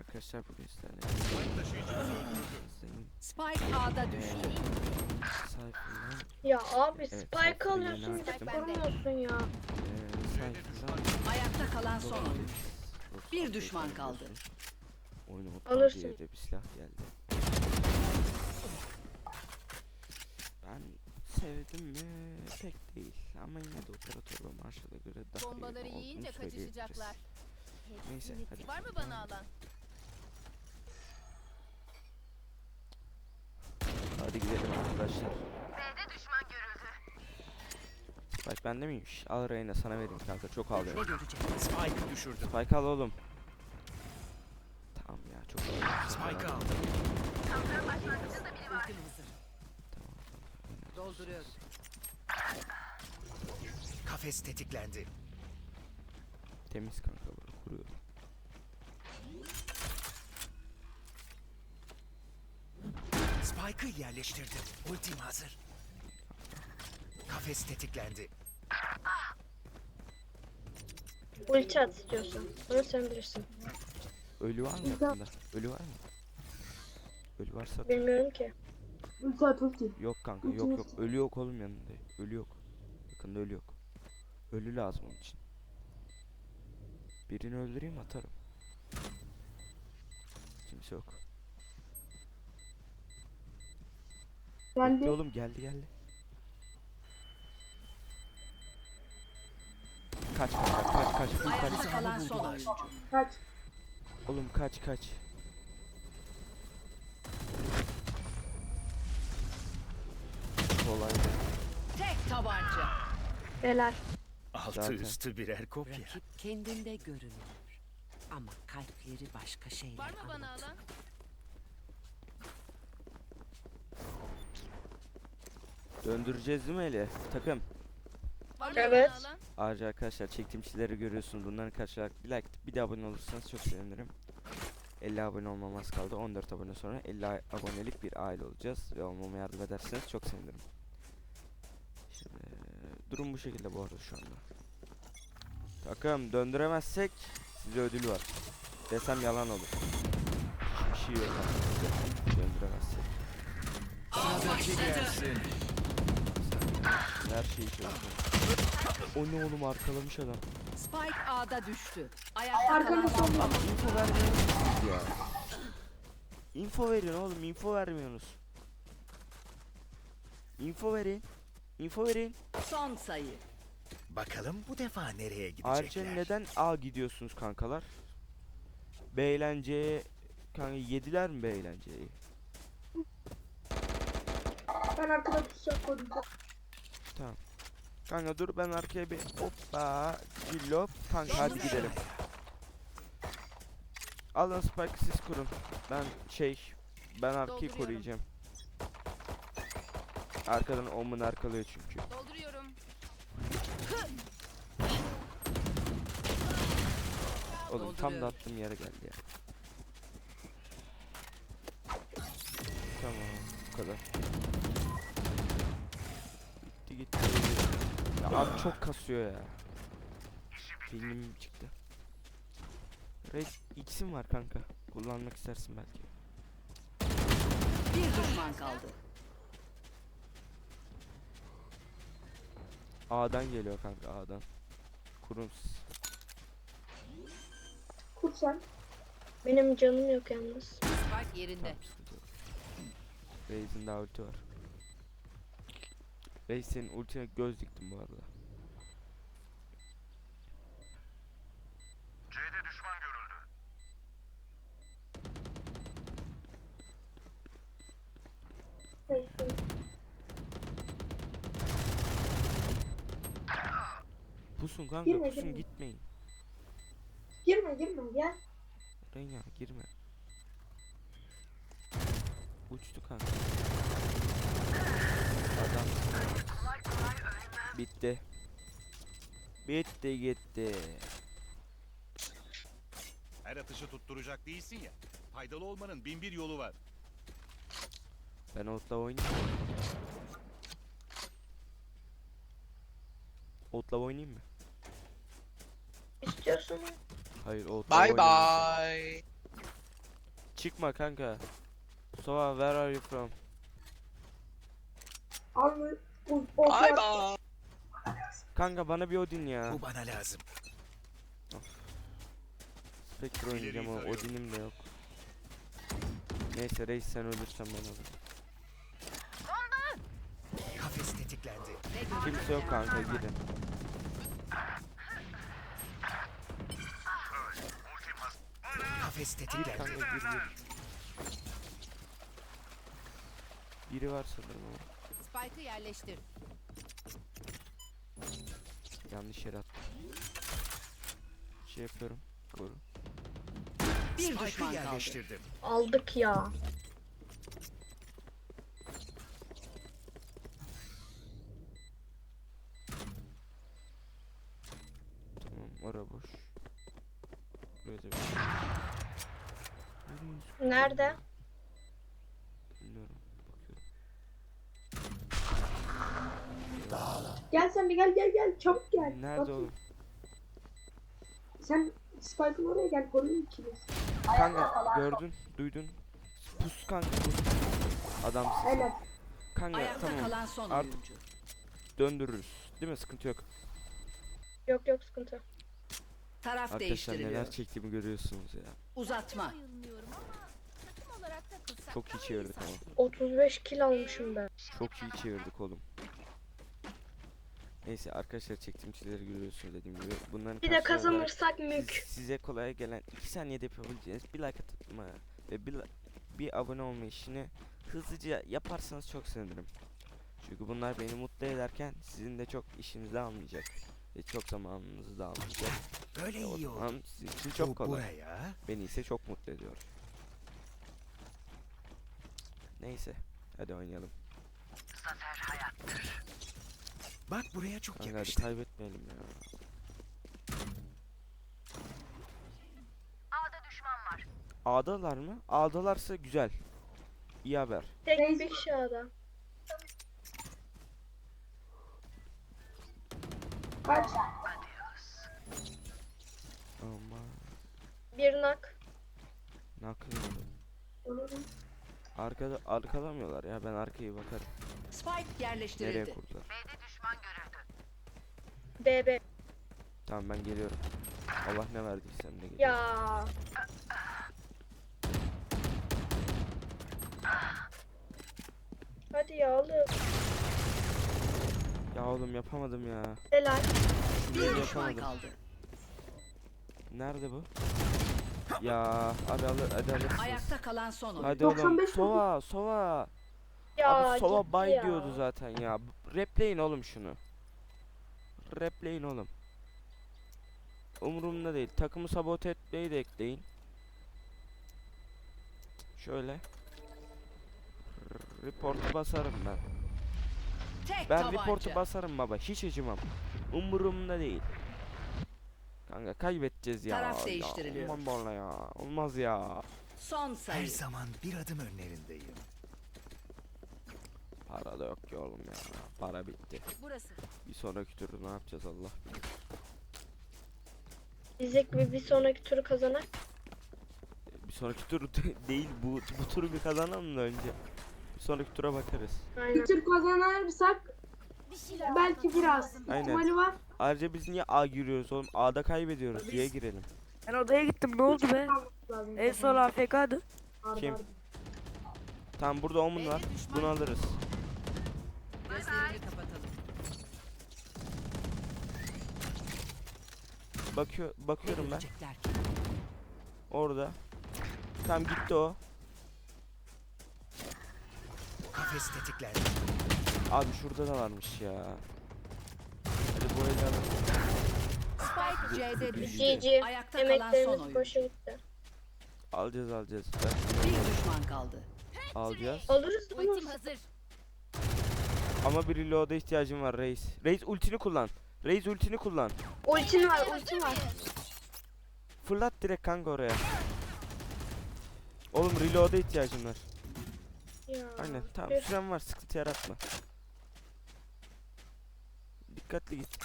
arkadaşlar bugün sizlerle Spike A'da düştü. Sayfadan Ya abi Evet, spike alıyorsun bir de açtım. korumuyorsun ya. eee sayfadan Ayakta kalan son. Roxanne Bir düşman kaldı. görüyorsun. Oyunu Alırsın. diye de bir silah geldi. Ben sevdim mi pek değil ama yine de operatör ve göre daha iyi Bombaları olduğunu yiyince söyleyebiliriz. kaçışacaklar. Neyse, hadi. Var mı bana alan? Hadi gidelim arkadaşlar. B'de düşman görüldü. Spike bende miymiş? Al Reyna sana vereyim kanka çok al görecek? Spike'ı düşürdüm. Spike al oğlum. Tamam ya çok al. Spike'ı aldım. Ultim hazır. Dolduruyorum. Kafes tetiklendi. Temiz kanka bunu kuruyorum. Spike'ı yerleştirdim. Ultim hazır. Kafes tetiklendi. Ulti at istiyorsan. Onu sen bilirsin. Ölü var mı yakında? Ölü var mı? Ölü varsa Bilmiyorum ki. Ulti at ulti. yok kanka yok yok ölü yok oğlum yanında. Ölü yok. Yakında ölü yok. Ölü lazım onun için. Birini öldüreyim atarım. Kimse yok. Geldi. Bekle oğlum geldi geldi. Kaç kanka kaç kaç full kaç. Kalan son oyuncu. Kaç. Oğlum kaç kaç. Kolay. Tek tabanca. Helal. Altı Zaten. üstü birer kopya. Rakip kendinde görünüyor. Ama kalpleri başka şeyler Var mı bana anlatır. alan? Döndüreceğiz değil mi Eli? Takım. Var mı Evet. bana alan? Ayrıca arkadaşlar çektiğim şeyleri görüyorsunuz. Bunların karşılarak bir like bir de abone olursanız çok sevinirim. 50 abone olmam az kaldı. 14 abone sonra 50 a- abonelik bir aile olacağız. Ve olmama yardım ederseniz çok sevinirim. Şimdi durum bu şekilde bu arada şu anda. Takım döndüremezsek size ödül var. Desem yalan olur. Hiçbir şey yok. Döndüremezsek. Gelsin. Her şeyi çözeceğim. O ne oğlum arkalamış adam. Spike A'da düştü. Ayakta kalan son oyuncu. Info vermiyorsunuz ya. Info verin oğlum info vermiyorsunuz. Info verin. Info verin. Son sayı. Bakalım bu defa nereye Ayrıca gidecekler? neden A gidiyorsunuz kankalar? B eğlenceye kanka yediler mi B eğlenceyi? Ben arkada pusacak koydum. Kanka dur ben arkaya bir hoppa cillop kanka hadi gidelim. Alın Spike siz kurun. Ben şey ben arkayı koruyacağım. Arkadan Omen arkalıyor çünkü. Dolduruyorum. Oğlum tam da attığım yere geldi ya. Tamam bu kadar. Gitti. Ya abi çok kasıyor ya. Pingim çıktı. Red X'im var kanka. Kullanmak istersin belki. Bir düşman kaldı. A'dan geliyor kanka A'dan. Kurun siz. Kur sen. Benim canım yok yalnız. Spike yerinde. Raze'in daha ulti var. Raze senin ultine göz diktim bu arada. Pusun kanka Girme, pusun girme. gitmeyin. Girme girme gel. Reyna girme. Uçtu kanka. Adam. Bitti. Bitti gitti. Her atışı tutturacak değilsin ya. Faydalı olmanın bin bir yolu var. Ben otla oynayayım. Otla oynayayım mı? İstiyorsun. Hayır otla Bye bye. Çıkma kanka. Sova where are you from? Ay fiyat- ba. Kanka bana bir Odin ya. Bu bana lazım. Spectre oynayacağım tarıyorum. Odin'im de yok. Neyse reis sen ölürsen ben alırım. Kafes tetiklendi. Kimse yok kanka girin. Kafes Gir kanka gir gir. Biri var sanırım ama. Spike'ı yerleştir. Yanlış yere attım. Şey yapıyorum. Koru. Bir düşman kaldı. yerleştirdim. Aldık ya. Tamam ora boş. Bir- Nereye Nerede? Bilmiyorum. Gel sen bir gel gel gel çabuk gel. Nerede oğlum? Sen Spike'ın oraya gel koruyun ikiniz. Kanka gördün, duydun. Pus kanka pus. Adamsın. Helal. Kanka Ayakta tamam. kalan son Artık- oyuncu. Döndürürüz. Değil mi? Sıkıntı yok. Yok yok sıkıntı. yok. Taraf Arkadaşlar değiştiriliyor. neler çektiğimi görüyorsunuz ya. Uzatma. Bayılmıyorum ama takım olarak takılsak Çok iyi daha çevirdik sanki. ama. 35 kill almışım ben. Çok iyi çevirdik oğlum. Neyse arkadaşlar çektiğim şeyleri görüyorsunuz dediğim gibi. Bunların Bir de karşılığı olarak kazanırsak mük. size kolay gelen 2 saniyede yapabileceğiniz bir like atma ve bir, bir abone olma işini hızlıca yaparsanız çok sevinirim. Çünkü bunlar beni mutlu ederken sizin de çok işinizi almayacak. Ve çok zamanınızı da almayacak. Böyle o iyi oldu. zaman sizin için çok Bu kolay. buraya. Beni ise çok mutlu ediyor. Neyse. Hadi oynayalım. Bak buraya çok Kanka hadi yakıştı. kaybetmeyelim ya. A'dalar mı? A'dalarsa güzel. İyi haber. Tek bir kişi ada. Kaç. Ama Bir nak. nakıl. Arkada arkalamıyorlar ya ben arkayı bakarım. Spike Nereye yerleştirildi. kurdular? BB. Tamam ben geliyorum. Allah ne verdiyse de geliyorum. Ya. Hadi ya oğlum. Ya oğlum yapamadım ya. Helal. Bir düşman yapamadım. kaldı. Nerede bu? Ya hadi alır hadi alırsınız. Ayakta kalan son oyuncu. Hadi oğlum 95 vurdum. sova sova. Ya Abi sova bay ya. diyordu zaten ya. Repleyin oğlum şunu. Repleyin oğlum. Umurumda değil. Takımı sabote etmeyi de ekleyin. Şöyle. Reportu basarım ben. Tek Ben tabanca. reportu basarım baba. Hiç acımam. Umurumda değil. Kanka kaybedeceğiz ya. Taraf Ya, değiştiriliyor. Olmaz bana ya. Olmaz ya. Son Her sayı. zaman bir adım önlerindeyim. Para da yok ki oğlum ya. Para bitti. Burası. Bir sonraki turda ne yapacağız Allah bilir. Dizek bir, bir sonraki turu kazanak. Bir sonraki tur değil bu bu turu bir kazanalım da önce. Bir sonraki tura bakarız. Aynen. Bir tür kazanırsak Bir şeyler belki biraz. Aynen. ihtimali var. Ayrıca biz niye A giriyoruz oğlum? A'da kaybediyoruz. C'ye girelim. Ben odaya gittim ne oldu be? Lazım. En son AFK'dı. Kim? Tamam burada omun var. Bunu alırız. Gözlerini kapatalım. Bakıyor bakıyorum ben. Görecekler ki. Orada. Tamam gitti o. Kafes tetiklendi. Abi şurada da varmış ya. Hadi bu eli alalım. Spike C'de düştü. GG. Ayakta kalan son Emeklerimiz oyuncu. boşa gitti. Alacağız alacağız. Ben Bir düşman kaldı. alacağız. Alırız Ultim hazır. Ama bir reload'a ihtiyacım var reis. Reis ultini kullan. Reis ultini kullan. Ultin var ultin var. Fırlat direkt kanka oraya. Oğlum reload'a ihtiyacım var. Ya. Aynen tamam süren var sıkıntı yaratma. Dikkatli git.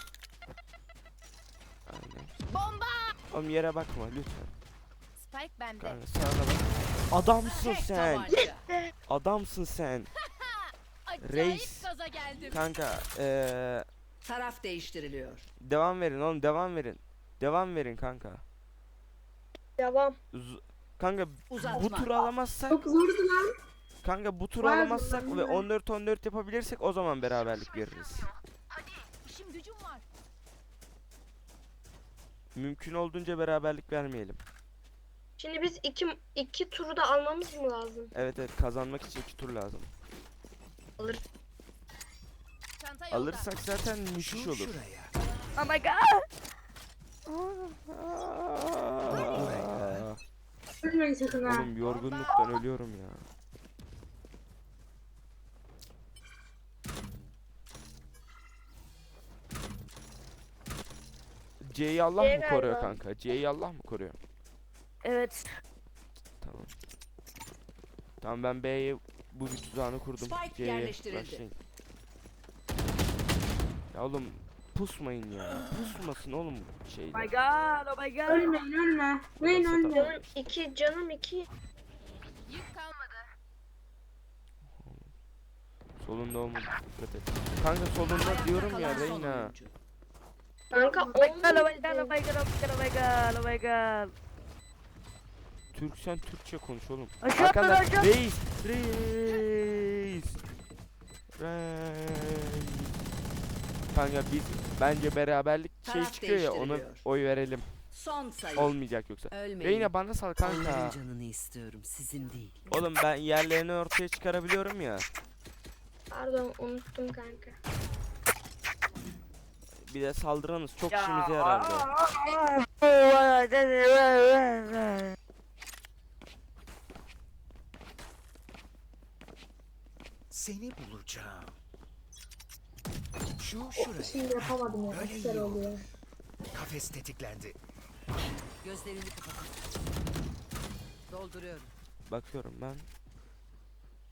Aynen. Bomba! Oğlum yere bakma lütfen. Spike bende. Kanka sağına bak. Adamsın Tek sen. tabanca. Adamsın sen. Reis. gaza geldim. Kanka eee Taraf değiştiriliyor. devam verin oğlum devam verin. Devam verin kanka. Devam. Z- kanka bu Uzatma. turu alamazsak Çok zordu lan. kanka bu turu Bazen alamazsak ben ve de- 14 14 yapabilirsek o zaman beraberlik veririz. İşim gücüm var. Mümkün olduğunca beraberlik vermeyelim. Şimdi biz iki, iki turu da almamız mı lazım? Evet evet kazanmak için iki tur lazım. Alır. Çanta yolda. Alırsak zaten müthiş olur. Oh my god. Ölmeyin sakın ha. Oğlum yorgunluktan ölüyorum ya. C'yi Allah C mı koruyor galiba. kanka? C'yi Allah mı koruyor? Evet. Tamam. Tamam ben B'ye bu bir tuzağını kurdum. Spike C'ye yerleştirildi. başlayın. Ya oğlum pusmayın ya. Pusmasın oğlum şeyde. Oh my god. Oh my god. Ölmeyin ölme. Nasıl ölme. Canım iki, canım iki. Yük kalmadı. Solunda olmadı. Dikkat et. Kanka solunda Ayakta diyorum ya Reyna. Kanka Oh my god. Oh my god. Oh my god. Oh my god. Oh my god. Türk sen Türkçe konuş oğlum. Aşağı atladı Arkanda aşağı. reis. Reis. Reis. Kanka biz bence beraberlik şey Taraf çıkıyor ya ona değiştiriliyor. oy verelim. Son sayı. Olmayacak yoksa. Ölmeyin. Reyna bana sal Onların kanka. canını istiyorum, sizin değil. Oğlum ben yerlerini ortaya çıkarabiliyorum ya. Pardon unuttum kanka. Bir de saldıranız çok işimize yarardı. Seni bulacağım. Şu şuraya. Şimdi yapamadım ya. Öyle Güzel iyi oluyor. Kafes tetiklendi. Gözlerini kapatın. Dolduruyorum. Bakıyorum ben.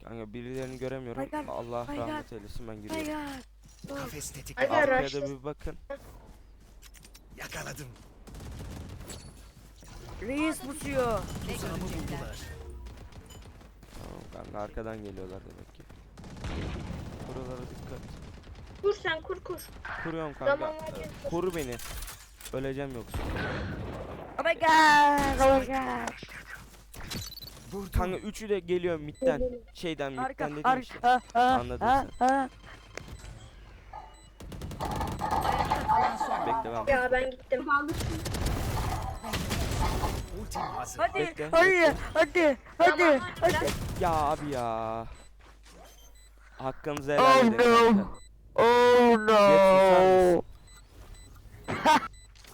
Kanka birilerini göremiyorum. God, Allah my rahmet eylesin ben giriyorum. god. Kafes tetiklendi. ara. Arkaya da bir bakın. Yakaladım. Reis pusuyor. Ne Tuzağımı görecekler? buldular. Tamam kanka arkadan geliyorlar demek ki. Buralara dikkat. Kur sen kur kur. Kuruyorum kanka. Zaman varken kur. Koru beni. Öleceğim yoksa. Oh my god. Oh my god. Vurdum. Kanka üçü de geliyor midden. Şeyden Arka. midden dediğim işte. Arka. Ha, Anladın ha, sen. ha. Bekle ben. Ya ben gittim. Hadi. Bekle, Hadi. Hadi. Hadi. Tamam, Hadi. Ya abi ya. Hakkınızı helal edin Oh no. Oh no.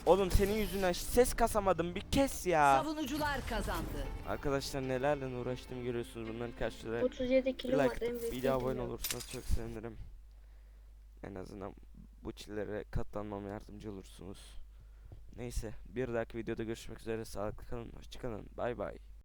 Oğlum senin yüzünden ses kasamadım bir kes ya. Savunucular kazandı. Arkadaşlar nelerle uğraştım görüyorsunuz bunların karşıları. 37 Bir kilo var. like en büyük bir de abone olursanız çok sevinirim. En azından bu çilere katlanmama yardımcı olursunuz. Neyse bir dahaki videoda görüşmek üzere sağlıklı kalın hoşçakalın bay bay.